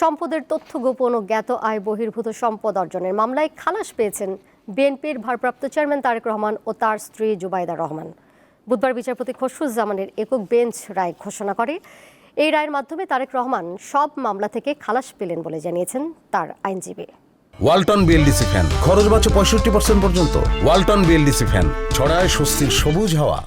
সম্পদের তথ্য গোপন ও জ্ঞাত আয় বহির্ভূত সম্পদ অর্জনের মামলায় খালাস পেয়েছেন বিএনপির ভারপ্রাপ্ত চেয়ারম্যান তারেক রহমান ও তার স্ত্রী জুবাইদা রহমান। বুধবার বিচারপতি খসরুজ্জামানের একক বেঞ্চ রায় ঘোষণা করে। এই রায়ের মাধ্যমে তারেক রহমান সব মামলা থেকে খালাস পেলেন বলে জানিয়েছেন তার আইনজীবী। Walton BLDC fan. খরচ বাঁচে পঁয়ষট্টি পার্সেন্ট পর্যন্ত। Walton BLDC fan. ছড়ায় স্বস্তির সবুজ হাওয়া।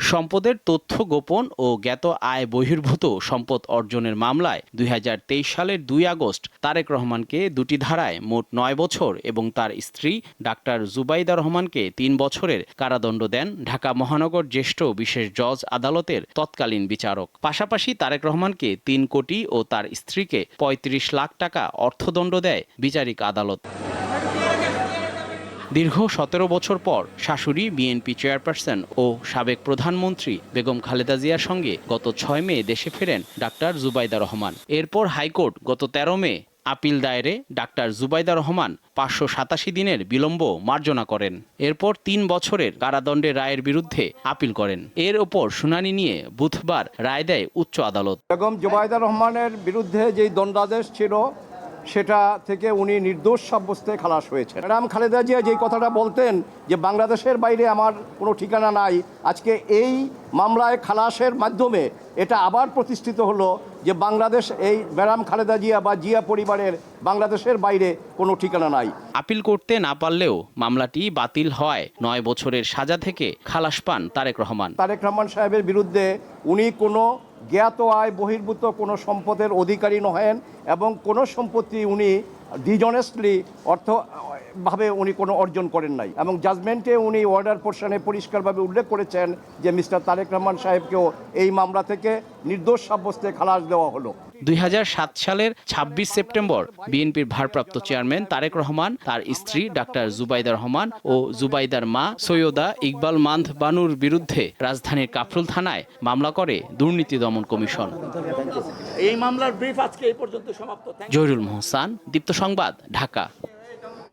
সম্পদের তথ্য গোপন ও জ্ঞাত আয় বহির্ভূত সম্পদ অর্জনের মামলায় দুই হাজার তেইশ সালের দুই আগস্ট তারেক রহমানকে দুটি ধারায় মোট নয় বছর এবং তার স্ত্রী ডাক্তার জুবাইদা রহমানকে তিন বছরের কারাদণ্ড দেন ঢাকা মহানগর জ্যেষ্ঠ বিশেষ জজ আদালতের তৎকালীন বিচারক। পাশাপাশি তারেক রহমানকে তিন কোটি ও তার স্ত্রীকে ৩৫ লাখ টাকা অর্থদণ্ড দেয় বিচারিক আদালত। দীর্ঘ সতেরো বছর পর শাশুড়ি, বিএনপি চেয়ারপারসন ও সাবেক প্রধানমন্ত্রী বেগম খালেদা জিয়ার সঙ্গে গত ছয় মে দেশে ফেরেন ডাক্তার জুবাইদা রহমান। এরপর হাইকোর্ট গত তেরো মে আপিল দায়েরে ডাক্তার জুবাইদা রহমান পাঁচশো সাতাশি দিনের বিলম্ব মার্জনা করেন। এরপর তিন বছরের কারাদণ্ডের রায়ের বিরুদ্ধে আপিল করেন। এর ওপর শুনানি নিয়ে বুধবার রায় দেয় উচ্চ আদালত। বেগম জুবাইদা রহমানের বিরুদ্ধে যেই দণ্ডাদেশ ছিল সেটা থেকে উনি নির্দোষ সাব্যস্তে খালাস হয়েছে ম্যাডাম খালেদা জিয়া যেই কথাটা বলতেন যে বাংলাদেশের বাইরে আমার কোনো ঠিকানা নাই আজকে এই মামলায় খালাসের মাধ্যমে এটা আবার প্রতিষ্ঠিত হলো যে বাংলাদেশ এই ম্যাডাম খালেদা জিয়া বা জিয়া পরিবারের বাংলাদেশের বাইরে কোনো ঠিকানা নাই। আপিল করতে না পারলেও মামলাটি বাতিল হয় নয় বছরের সাজা থেকে খালাস পান তারেক রহমান। তারেক রহমান সাহেবের বিরুদ্ধে উনি কোনো জ্ঞাত আয় বহির্ভূত কোনো সম্পদের অধিকারী নহেন এবং কোনো সম্পত্তি উনি ডিজনেস্টলি অর্থ ভাবে উনি কোনো অর্জন করেন নাই। এবং জাজমেন্টে উনি অর্ডার পোর্শনে পরিষ্কারভাবে উল্লেখ করেছেন যে মিস্টার তারেক রহমান সাহেবকেও এই মামলা থেকে নির্দোষ সাব্যস্তে খালাস দেওয়া হলো। দুই হাজার সাত সালের ২৬ সেপ্টেম্বর বিএনপির ভারপ্রাপ্ত চেয়ারম্যান তারেক রহমান তার স্ত্রী ডাক্তার জুবাইদা রহমান ও জুবাইদার মা সৈয়দা ইকবাল মান্ধ বানুর বিরুদ্ধে রাজধানীর কাফরুল থানায় মামলা করে দুর্নীতি দমন কমিশন। এই মামলার ব্রিফ আজকে এই পর্যন্ত সমাপ্ত। জহিরুল মোহসান দীপ্ত সংবাদ ঢাকা।